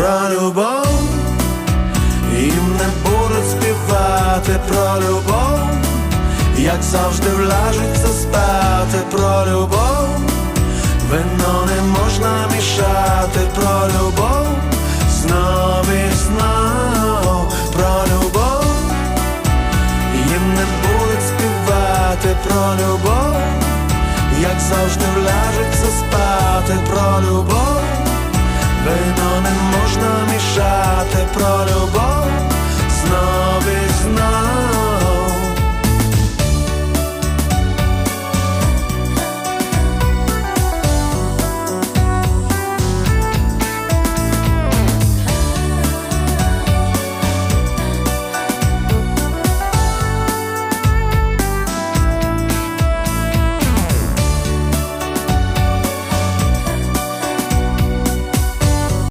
про любов, їм не будуть співати про любов, як завжди вляжуться спати про любов, вино не можна мішати про любов, знов і знов про любов, їм не будуть співати про любов, як завжди вляжуться спати про любов, вино не